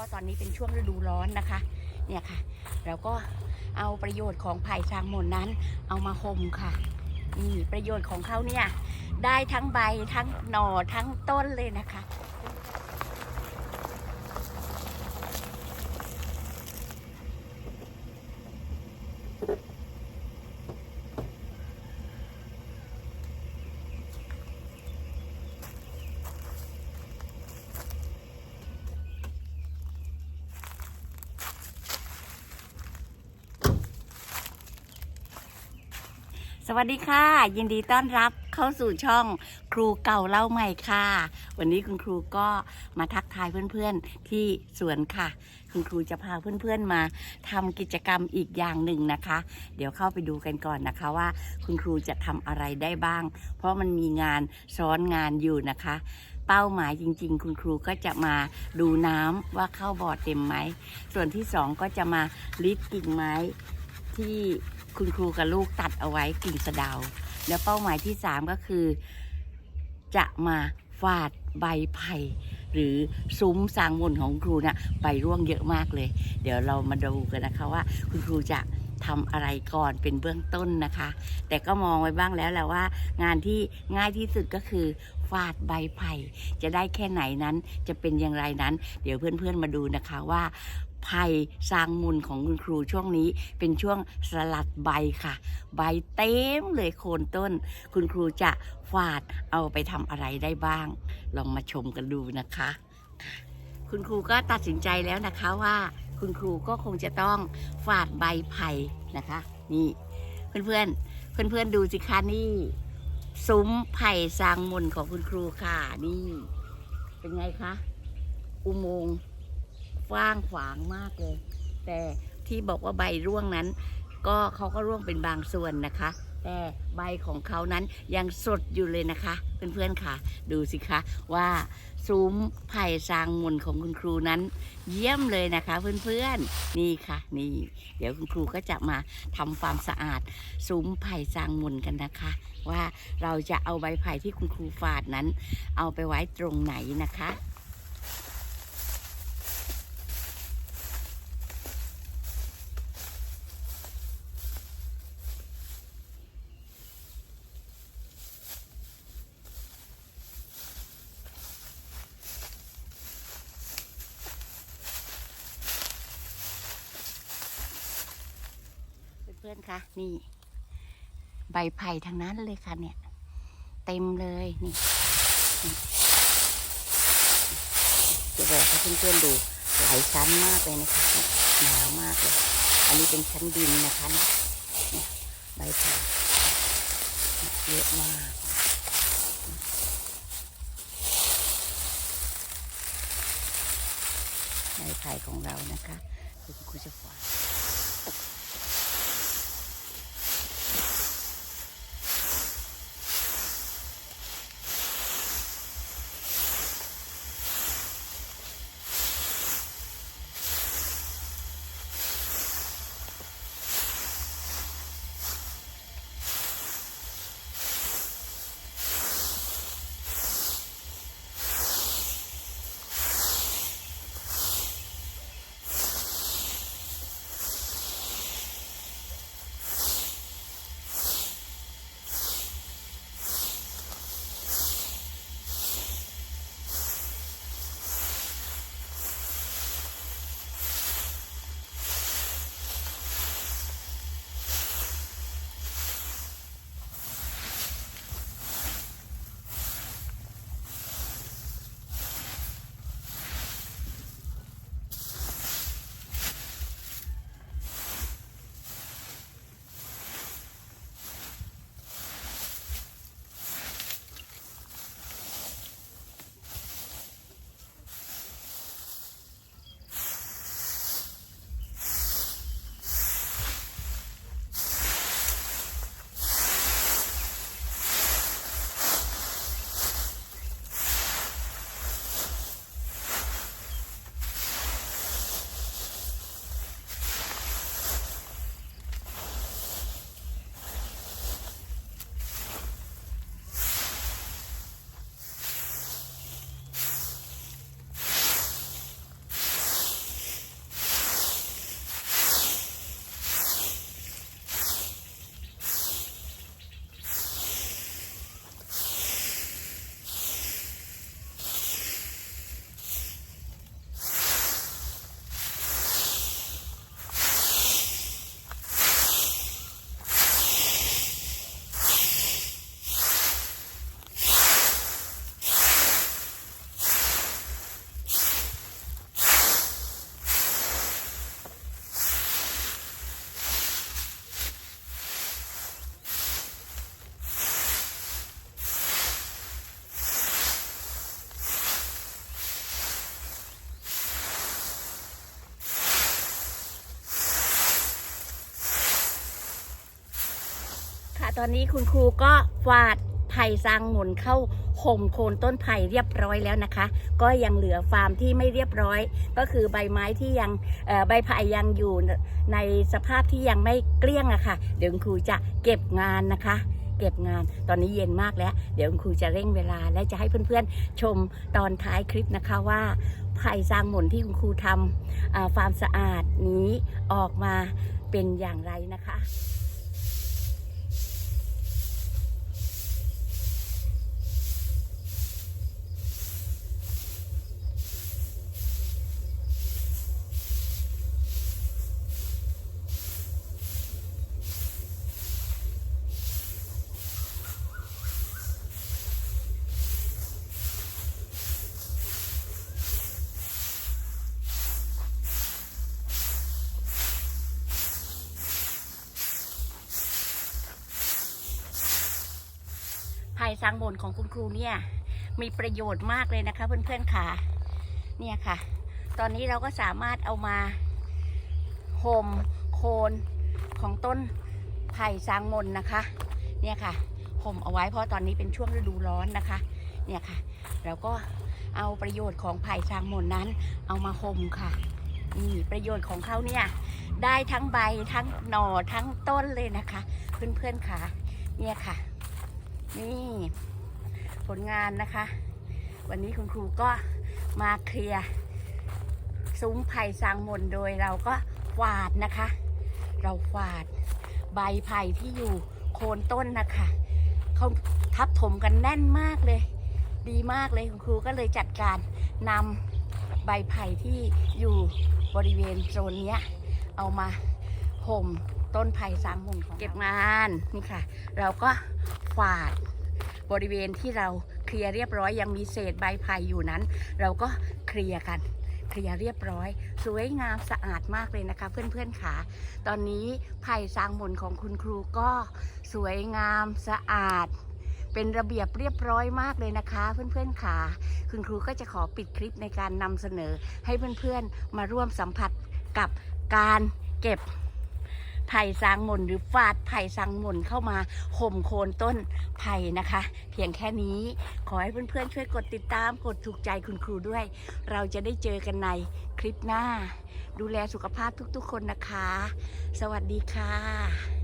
ราะตอนนี้เป็นช่วงฤดูร้อนนะคะ เนี่ยค่ะ เราก็เอาประโยชน์ของไผ่ทางหมนนั้น เอามาห่มค่ะ นี่ประโยชน์ของเขาเนี่ยได้ทั้งใบทั้งหน่อทั้งต้นเลยนะคะ สวัสดีค่ะ ยินดีต้อนรับเข้าสู่ช่องครูเก่าเล่าใหม่ค่ะ วันนี้คุณครูก็มาทักทายเพื่อนๆที่สวนค่ะ คุณครูจะพาเพื่อนๆมาทำกิจกรรมอีกอย่างหนึ่งนะคะ เดี๋ยวเข้าไปดูกันก่อนนะคะว่า คุณครูจะทำอะไรได้บ้าง เพราะมันมีงานซ้อนงานอยู่นะคะ เป้าหมายจริง ๆ คุณครูก็จะมาดูน้ำว่าเข้าบ่อเต็มไหมส่วนที่สองก็จะมาลิดกิ่งไม้ที่ คุณครูกับลูกตัดเอาไว้กิ่งสะเดา แล้วเป้าหมายที่สามก็คือ จะมาฟาดใบไผ่หรือซุ้มสางมนของคุณครูนะ่ะใบร่วงเยอะมากเลย เดี๋ยวเรามาดูกันนะคะว่า คุณครูจะทำอะไรก่อนเป็นเบื้องต้นนะคะ แต่ก็มองไว้บ้างแล้วแหละว่า งานที่ง่ายที่สุดก็คือฟาดใบไผ่จะได้แค่ไหนนั้นจะเป็นอย่างไรนั้น เดี๋ยวเพื่อนๆมาดูนะคะว่า ไผ่สร้างมูลของคุณครูช่วงนี้เป็นช่วงสลัดใบค่ะ ใบเต็มเลยโคนต้น คุณครูจะฟาดเอาไปทำอะไรได้บ้าง ลองมาชมกันดูนะคะ คุณครูก็ตัดสินใจแล้วนะคะว่า คุณครูก็คงจะต้องฟาดใบไผ่นะคะ นี่ เพื่อนๆ เพื่อนๆดูสิคะนี่ซุ้มไผ่สร้างมนของคุณครูค่ะนี่ เป็นไงคะอุโมงค์ กว้างขวางมากเลย แต่ที่บอกว่าใบร่วงนั้น ก็เขาก็ร่วงเป็นบางส่วนนะคะ แต่ใบของเขานั้นยังสดอยู่เลยนะคะเพื่อนๆค่ะ ดูสิคะว่าซุ้มไผ่สร้างมนของคุณครูนั้น เยี่ยมเลยนะคะ เพื่อนๆนี่ค่ะ นี่ เดี๋ยวคุณครูก็จะมาทำความสะอาดซุ้มไผ่สร้างมนกันนะคะ ว่าเราจะเอาใบไผ่ที่คุณครูฝาดนั้น เอาไปไว้ตรงไหนนะคะ เพื่อนๆคะนี่ใบไผ่ทั้งนั้นเลยค่ะเนี่ย เต็มเลยนี่จะบอกให้เพื่อนๆดูหลายชั้นมากเลยนะคะหนาวมากเลย อันนี้เป็นชั้นดินนะคะเนี่ยใบไผ่เยอะมากใบไผ่ของเรานะคะคือคุณครูจะฝาก ตอนนี้คุณครูก็ฟาดไผ่ซางหมุนเข้าห่มโคนต้นไผ่เรียบร้อยแล้วนะคะ ก็ยังเหลือฟาร์มที่ไม่เรียบร้อย ก็คือใบไม้ที่ยังใบไผ่ยังอยู่ในสภาพที่ยังไม่เกลี้ยงอะค่ะ เดี๋ยวคุณครูจะเก็บงานนะคะ เก็บงานตอนนี้เย็นมากแล้ว เดี๋ยวคุณครูจะเร่งเวลาและจะให้เพื่อนๆชมตอนท้ายคลิปนะคะว่าไผ่ซางหมุนที่คุณครูทำฟาร์มสะอาดนี้ออกมาเป็นอย่างไรนะคะ ไผ่ซางบนของคุณครูเนี่ยมีประโยชน์มากเลยนะคะเพื่อนๆค่ะเนี่ยค่ะ ตอนนี้เราก็สามารถเอามาห่มโคนของต้นไผ่ซางมนนะคะ เนี่ยค่ะห่มเอาไว้เพราะตอนนี้เป็นช่วงฤดูร้อนนะคะ เนี่ยค่ะ เราก็เอาประโยชน์ของไผ่ซางมนนั้น เอามาห่มค่ะนี่ประโยชน์ของเขาเนี่ยได้ทั้งใบทั้งหน่อทั้งต้นเลยนะคะ เพื่อนๆค่ะ เนี่ยค่ะ นี่ผลงานนะคะ วันนี้คุณครูก็มาเคลียร์ซุ้มไผ่สางมนโดยเราก็ฝาดนะคะ เราฝาดใบไผ่ที่อยู่โคนต้นนะคะเขาทับถมกันแน่นมากเลย ดีมากเลยคุณครูก็เลยจัดการนำใบไผ่ที่อยู่บริเวณโซนเนี้ยเอามาห่มต้นไผ่สางมนของเราเก็บงานนี่ค่ะ เราก็ ฝาด บริเวณที่เราเคลียร์เรียบร้อยยังมีเศษใบไผ่อยู่นั้น เราก็เคลียร์กันเคลียร์เรียบร้อย สวยงามสะอาดมากเลยนะคะ เพื่อนๆค่ะ ตอนนี้ไผ่สางมนของคุณครูก็สวยงามสะอาด เป็นระเบียบเรียบร้อยมากเลยนะคะ เพื่อนๆค่ะ คุณครูก็จะขอปิดคลิปในการนำเสนอ ให้เพื่อนๆมาร่วมสัมผัสกับการเก็บ ไผ่สางมนหรือฟาดไผ่สางมนเข้ามาห่มโคนต้นไผ่นะคะ เพียงแค่นี้ขอให้เพื่อนๆช่วยกดติดตามกดถูกใจคุณครูด้วย เราจะได้เจอกันในคลิปหน้า ดูแลสุขภาพทุกๆคนนะคะ สวัสดีค่ะ